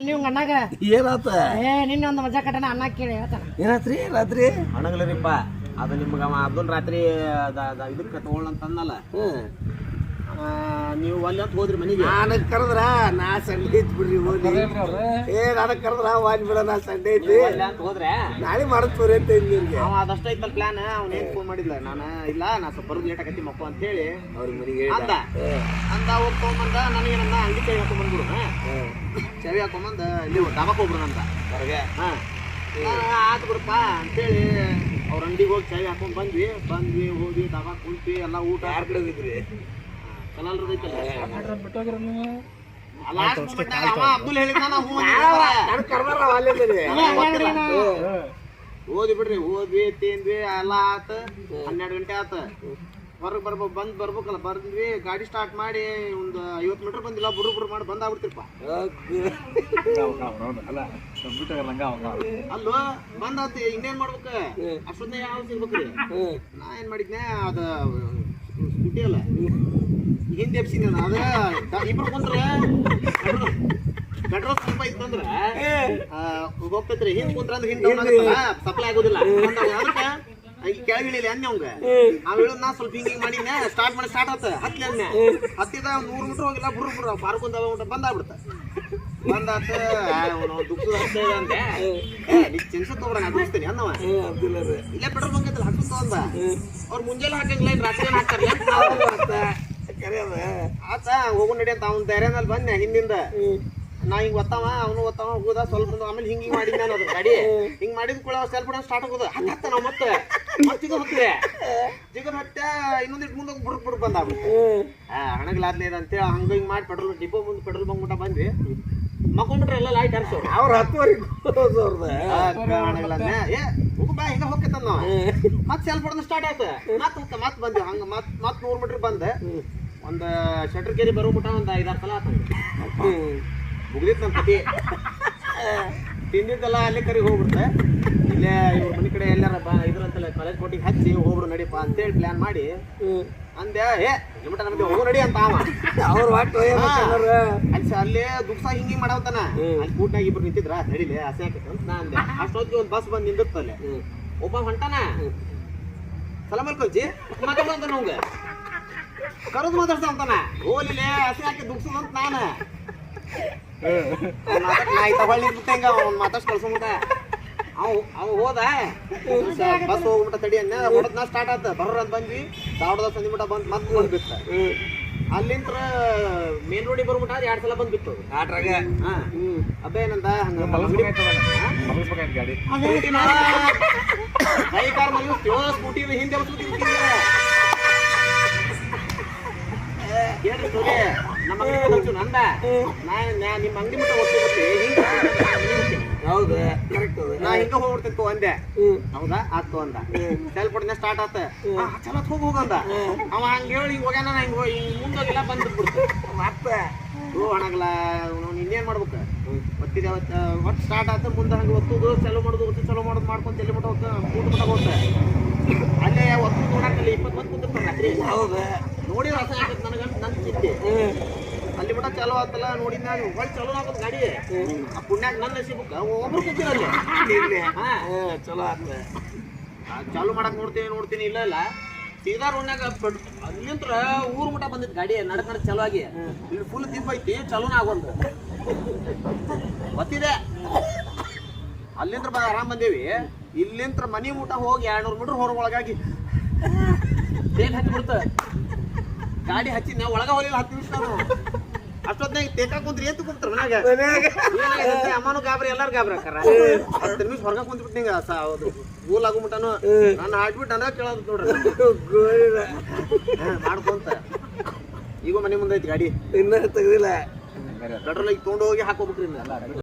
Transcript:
ನೀವು ಅಣ್ಣಾಗ? ಏನಾತ? ಏ ನಿನ್ನೆ ಒಂದು ಮಜಾ ಕಟ್ಟಣ ಅಣ್ಣ ಕೇಳಿ ಹೇಳ್ತಾನ ಏನಾತ್ರಿ ರಾತ್ರಿ? ಅಣಗಲರಿಪ್ಪ ಅದು ನಿಮ್ಗೆ ಅಬ್ದುಲ್ ರಾತ್ರಿ ಇದಕ್ಕೆ ತಗೊಳ್ಳಂತಂದಲ್ಲ ಹ್ಮ್. ಆ, ನೀವು ಒಂದಂತ ಅಂತ ಹೋದ್ರಿ ಮನೆಗೆ? ನನಗ್ ಕರೆದ್ರ? ನಾ ಸಂಡೆ ಐತಿ ಬಿಡ್ರಿ ಹೋಗಿ ಏ ನನಗ್ ಕರೆದ್ರ? ವಾಲಿ ಬಿಡ ನಾ ಸಂಡೆ ಐತಿ ನೀವು ಅಲ್ಲಿ ಅಂತ ಹೋದ್ರೆ? ನಾಳೆ ಮಾಡತ್ತೀರಿ ಅಂತ ನಿಮ್ಗೆ ಅವ ಅದಷ್ಟ ಐತಲ್ ಪ್ಲಾನ್ ಅವ್ನ ಏನ್ ಫೋನ್ ಮಾಡಿಲ್ಲ ನಾನು ಇಲ್ಲ ನಾ ಸ್ವಲ್ಪ ಬರೋದು ಲೇಟ್ ಆಗತ್ತಿ ಮಕ್ಕಳು ಅಂತ ಹೇಳಿ ಅವ್ರ ಮನೆಗೆ ಅಂದ. ಅಂದ ಹೋಗಿ ತಗೊಂಬಂದ ನನ್ನ ಅಂಗಿ ಕೈ ಹಾಕೊಂಡ್ ಬಂದ್ಬಿಡು. ಚವಿ ಹಾಕೊಂಬಂದ ಇಲ್ಲಿ ಡಾಬಾಕ್ ಹೋಗ್ಬಿಡು ಅಂತ ಹೊರಗೆ? ಹಾ. ಆತು ಬಿಡಪ್ಪ ಅಂತೇಳಿ ಅವ್ರ ಅಂಗಡಿಗೆ ಹೋಗಿ ಚಾವಿ ಹಾಕೊಂಡ್ ಬಂದ್ವಿ. ಬಂದ್ವಿ ಹೋದ್ವಿ ಡಾಬಾಕ್ ಕುಂತ್ವಿ ಎಲ್ಲ ಊಟ. ಯಾರ ಕಡೆ ಹೋಗಿದ್ರಿ? ಓದಿ ಬಿಡ್ರಿ ಓದ್ವಿ ತಿಂದ್ವಿ ಎಲ್ಲ ಆತ. ಹನ್ನೆರಡು ಗಂಟೆ ಆತ. ಹೊರಗೆ ಬರ್ಬೇಕು ಬಂದ್ ಬರ್ಬೇಕಲ್ಲ ಬರ್ದ್ವಿ ಗಾಡಿ ಸ್ಟಾರ್ಟ್ ಮಾಡಿ ಒಂದು ಐವತ್ತು ಮೀಟರ್ ಬಂದಿಲ್ಲ ಬುರು ಬುರು ಮಾಡಿ ಬಂದ್ ಆಗ್ಬಿಡ್ತಿರಪ್ಪ ಅಲ್ಲೋ ಬಂದಾತ ಇನ್ನೇನ್ ಮಾಡ್ಬೇಕ? ಅಷ್ಟೊಂದ ಯಾವ ಸಿಗ್ಬೇಕ್ರಿ? ನಾ ಏನ್ ಮಾಡಿದ್ನೆ ಅದ ಸ್ಕೂಟಿ ಅಲ್ಲ. ಹಿಂದೆ ಎಪ್ಸಿನ ಅದ ಇಬ್ರು ಕುಂತ್ರ ಪೆಟ್ರೋಲ್ ಸ್ವಲ್ಪ ಇತ್ತಂದ್ರ ಆ, ಹೋಗ್ತೈತ್ರಿ. ಹಿಂದ್ ಕುಂತ್ರ ಅಂದ್ರೆ ಹಿಂದ್ ಸಪ್ಲೈ ಆಗೋದಿಲ್ಲ. ಅದಕ್ಕೆ ಈ ಕೆಳಗೆ ಇಳಿಲಿ ಅನ್ನೆ ಅವಂಗ. ಅವ್ ಹೇಳೋದ್ ನಾ ಸ್ವಲ್ಪ ಹಿಂಗ್ ಮಾಡಿ ಸ್ಟಾರ್ಟ್ ಮಾಡಿ ಸ್ಟಾರ್ಟ್ ಆತ ಹತ್ಲಿ ಅನ್ನ ಹತ್ತಿದ ನೂರು ಮೀಟರ್ ಹೋಗಿಲ್ಲ ಬುರು ಬುರು ಪಾರ್ಕ್ ಒಂದು ಬಂದಾಗ್ಬಿಡ್ತ. ಬಂದಾತ ದುಃಖದ ಹತ್ತ ಅಂತೆ ಏ. ನೀ ಚಿನ್ಸತ್ ತಗೋಣ ನಾ ದುಡಿಸ್ತೀನಿ ಅನ್ನವ. ಇಲ್ಲೇ ಪೆಟ್ರೋಲ್ ಬಂಕ್ ಐತಲ್ಲ ಹಾಕ್ಕೊಂತ ಅಂದ ಅವ್ರು ಮುಂಜಾನೆ ಹಾಕಂಗಿಲ್ಲ ರಾತ್ರಿ ಆತ. ಕರೆ ಅದ ಆತ ಹೋಗು ನಡಿ ಅಂತ ಅವ್ನ ಧೈರ್ಯನಲ್ಲಿ ಬಂದೆ ಹಿಂದಿಂದ. ನಾ ಹಿಂಗ್ ಒತ್ತಾವ ಅವನು ಒತ್ತಾವ ಹೋದ ಸ್ವಲ್ಪ ಆಮೇಲೆ ಹಿಂಗ್ ಹಿಂಗ್ ಮಾಡಿದ್ದೆ ನಾನು ಅದು ಗಾಡಿ ಹಿಂಗ್ ಮಾಡಿದ ಕೂಡ ಸೆಲ್ಫ್ ಬಿಡೋ ಸ್ಟಾರ್ಟ್ ಆಗೋದು. ಹತ್ತ ನಾವು ಮತ್ತೆ. ಮತ್ತೆ ಇದು ಹತ್ತಿದೆ ಜಿಗದ ಹತ್ತೆ ಇನ್ನೊಂದಿಟ್ಟು ಮುಂದೆ ಬುಡ್ ಬುಡ್ ಬಂದ ಆ ಅಂತ ಹಂಗ ಹಿಂಗ್ ಮಾಡಿ ಪೆಟ್ರೋಲ್ ಡಿಪೋ ಮುಂದೆ ಪೆಟ್ರೋಲ್ ಬಂಕ್ ಮುಟ್ಟ ಬಂದ್ವಿ. ಮಕ್ಕೊಂಡ್ಬಿಟ್ರೆ ಎಲ್ಲ ಲೈಟ್ ಹರಿಸೋರು ಅವ್ರ ಹತ್ತುವರೆಗೆ ಏ ಹೋಗು ಬಾ ಹಿಂಗ ಹೋಗ್ತೈತ ನಾವು. ಮತ್ತೆ ಸೆಲ್ಫ್ ಹೊಡೆದ ಸ್ಟಾರ್ಟ್ ಆಯ್ತು. ಮತ್ತೆ ಮತ್ತೆ ಮತ್ ಬಂದ್ವಿ. ಹಂಗ ಮತ್ ಮತ್ ನೂರ್ ಮೀಟರ್ ಬಂದೆ. ಒಂದ್ ಶಟರ್ ಕೇರಿ ಬರೋ ಮುಟ ಒಂದು ಐದಾರು ಸಲ ಆತ ಮುಗ್ದಿತ್ತು ನಮ್ಮ ಕತಿ ತಿಂದಿದ್ದೆಲ್ಲ ಅಲ್ಲೇ ಕರಿ ಹೋಗ್ಬಿಡ್ತೆ. ಇಲ್ಲೇ ಇವ್ರ ಮನೆ ಕಡೆ ಎಲ್ಲಾರ ಬಾ ಇದ್ರಂತಲ್ಲ ಕಾಲೇಜ್ ಕೋಟಿಗೆ ಹಚ್ಚಿ ಹೋಗ್ಬಿಡು ನಡಿಪ್ಪ ಅಂತೇಳಿ ಪ್ಲಾನ್ ಮಾಡಿ. ಅಂದೆ ಏ ನಿಮಿಟ ನಮಗೆ ಹೋಗು ನಡಿ ಅಂತ ಅವ ಅವ್ರು ಒಟ್ಟು ಅಲ್ಲಿ ಅಲ್ಲೇ ದುಕ್ಸ ಹಿಂಗೆ ಹಿಂಗ್ ಮಾಡವತ್ತಾನ ಅಲ್ಲಿ ಕೂಟ್ನಾಗ ಇಬ್ರು ನಿಂತಿದ್ರ ನಡಿಲೆ ಅಸೆ ಹಾಕಿತ್ತು ಅಂತ ನಾ ಅಂದೆ. ಅಷ್ಟೊತ್ತಿಗೆ ಒಂದು ಬಸ್ ಬಂದ್ ನಿಂದಿರ್ತಲ್ಲೇ ಒಬ್ಬ ಹೊಂಟಾನ? ಸಲ ಅಲ್ಕೊಂಚಿ ಮತ್ತೆ ಬಂದ ನಮ್ಗೆ ಕರೆದು ಮಾತಾಡ್ತಾ ಅಂತಾನ. ಓಲಿಲೆ ಹಸಿ ಹಾಕಿ ನಾನು. ನಾ ಆಯ್ತ ಹೊಳ್ಳಿ ಬಿಟ್ಟಂಗ ಅವ್ನು ಮಾತಾಡ್ಸಿ ಕಳ್ಸೋಮುಟ ಅವ್ ಅವ್ ಹೋದ. ಬಸ್ ಹೋಗ್ಬಿಟ್ಟ ತಡಿ ಅನ್ನ ಸ್ಟಾರ್ಟ್ ಆತ. ಬರ್ರ ಅಂತ ಬಂದ್ವಿ. ದಾವಡದ ಸಂದಿ ಮಟ ಬಂದು ಮತ್ತೆ ಬಂದ್ ಬಿತ್ತ ಅಲ್ಲಿಂತ್ರ ಮೇನ್ ರೋಡಿಗೆ ಬರ್ಬಿಟ್ಟ ಎರಡು ಸಲ ಬಂದ್ ಬಿತ್ತು. ಆಟ್ರಾಗ ಅಬ್ಬ ಏನಂದ ಸ್ಕೂಟಿನ ಕೈ ಕಾರ್ ಮಲಗಿಸ್ತೀವೋ. ಸ್ಕೂಟಿ ಹಿಂದೆ ಹೇಳ್ರಿ ಸೋಲೆ ನಮ್ಮ ಅಂಗಡಿ ನಂದ. ನಾ ನಿಮ್ಮ ಅಂಗಡಿ ಮಟ್ಟ ಹೋಗ್ತಿ ಹಿಂಗ ಹೌದು. ಕರೆಕ್ಟ್ ನಾ ಹಿಂಗ ಹೋಗ್ಬಿಡ್ತಿತ್ತು ಅಂದೆ. ಹೌದಾ? ಆತು ಅಂದ. ಸೆಲ್ ಸ್ಟಾರ್ಟ್ ಆತ. ಚಲೋ ಹೋಗ್ ಹೋಗಂದ ಅವ ಹಂಗ ಹೇಳಿ ಹಿಂಗ ಹೋಗ್ಯಾನ ನಾ ಹಿಂಗ ಹಿಂಗ್ ಮುಂದೋಗಿಲ್ಲ ಬಂದ್ಬಿಡ್ತು. ಮತ್ತೆ ಓ ಹಣಗಲ್ಲ ಇನ್ನೇನ್ ಮಾಡ್ಬೇಕು? ಒತ್ತಿದೆ ಒಟ್ಟು ಸ್ಟಾರ್ಟ್ ಆತ ಮುಂದೆ ಹಂಗೆ ಒತ್ತುದು ಚಲೋ ಮಾಡೋದು ಒತ್ತು ಚಲೋ ಮಾಡೋದು ಮಾಡ್ಕೊಂಡು ಎಲ್ಲಿ ಮಟ್ಟ ಹೋಗ್ತ ಕೂಟ ಮಟ್ಟ ಹೋಗ್ತ. ಅಲ್ಲೇ ಒತ್ತು ನೋಡಕ್ಕಲ್ಲಿ ಇಪ್ಪತ್ತು ಮಂದಿ ಹೌದು ರಸ ಆಗತ್ತೆ ನನಗೆ ನನ್ನ ಚಿಂತೆ ಅಲ್ಲಿ ಮಟ ಚಲೋ ಆತಲ್ಲ ನೋಡಿ ನಾನು. ಒಳ್ಳೆ ಚಲೋ ಆಗೋದು ಗಾಡಿ. ಆ ಪುಣ್ಯಾಗ ನನ್ನ ನಸಿಬಕ್ಕ ಒಬ್ರು ಕೂತಿರಲ್ಲ ಇಲ್ಲಿ ಚಲೋ ಆತ. ಚಾಲು ಮಾಡಕ್ ನೋಡ್ತೀನಿ ನೋಡ್ತೀನಿ ಇಲ್ಲ ಇಲ್ಲ. ಸೀದಾ ರೋಡ್ನಾಗ ಅಲ್ಲಿಂತ್ರ ಊರ್ ಮಟ ಬಂದಿತ್ತು ಗಾಡಿ ನಡಕ್ ನಡಕ್ ಚಲೋ ಆಗಿ. ಇಲ್ಲಿ ಫುಲ್ ದಿಬ್ಬ ಐತಿ ಚಲೋನ ಆಗೊಂದು ಗೊತ್ತಿದೆ. ಅಲ್ಲಿಂತ್ರ ಬ ಆರಾಮ್ ಬಂದೇವಿ. ಇಲ್ಲಿಂತ್ರ ಮನಿ ಊಟ ಹೋಗಿ ಎರಡ್ನೂರು ಮೀಟರ್ ಹೊರ ಒಳಗಾಗಿ. ಬೇಗ ಹತ್ತಿ ಬಿಡ್ತ. ಗಾಡಿ ಹಚ್ಚಿ ನಾವು ಒಳಗ ಹೋಗಿಲ್ಲ ಹತ್ತು ನಿಮಿಷ ನಾವು ಅಷ್ಟೊತ್ತಿನಾಗ ತೇಕ ಕುಂತ್ರಿ ಏನ್ ಕುಂತ್ರ ಮನ್ಯಾಗ? ಏನಾಗೈತೆ ಅಮ್ಮನೂ ಗಾಬ್ರಿ ಎಲ್ಲಾರು ಗಾಬ್ರಿ ಹಾಕಾರ ಹತ್ತು ನಿಮಿಷ ಹೊರಗ ಕುಂತ್ಬಿಟ್ಟು ನಿಂಗ ಹೌದು ಗೂಲ್ ಆಗುಮಟನು ನಾನು ಆಡ್ಬಿಟ್ಟು ಅನ್ನ ಕೇಳೋದು ನೋಡ್ರಿ. ಮಾಡ್ಕೊಂತ ಈಗ ಮನೆ ಮುಂದೆ ಐತಿ ಗಾಡಿ. ಇನ್ನ ತೆಗ್ದಿಲ್ಲ. ಪೆಟ್ರೋಲ್ ಈಗ ತೊಗೊಂಡು ಹೋಗಿ ಹಾಕೋಬಿಟ್ರಿ